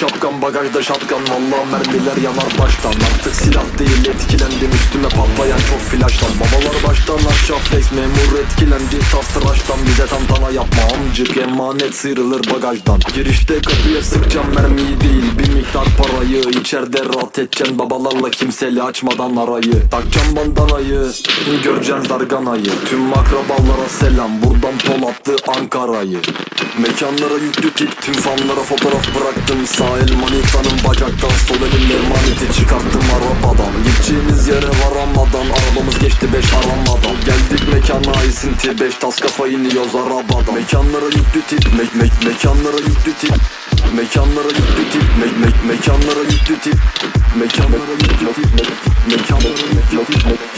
şapkan bagajda şatkan Valla mermiler yanar baştan. Artık silah değil etkilendim. Üstüme patlayan çok flaştan. Babalar baştan aşağı flex memur etkilendi. Tas tıraştan Bize tantana yapma. Amcık emanet sıyrılır bagajdan. Girişte kapıya sıkacağım mermiyi değil. Bir miktar parayı İçeride rahat edeceksin babalarla kimseyle açmadan arayı. Takacağım bandanayı göreceksin darganayı Tüm akrabalara selam. Buradan Ankara'yı Mekanlara yüklü tip tüm fanlara fotoğraf bıraktım. Sağ el manitanın bacaktan sol elimle maniti çıkarttım arabadan. Gideceğimiz yere varamadan arabamız geçti beş aramadan. Geldik mekana esinti beş tas kafa iniyoruz arabadan. Mekanlara yüklü tip me me mekanlara yüklü tip. Mekanlara yüklü tip me me mekanlara yüklü tip. Mekanlara yüklü tip me mekanlara yüklü tip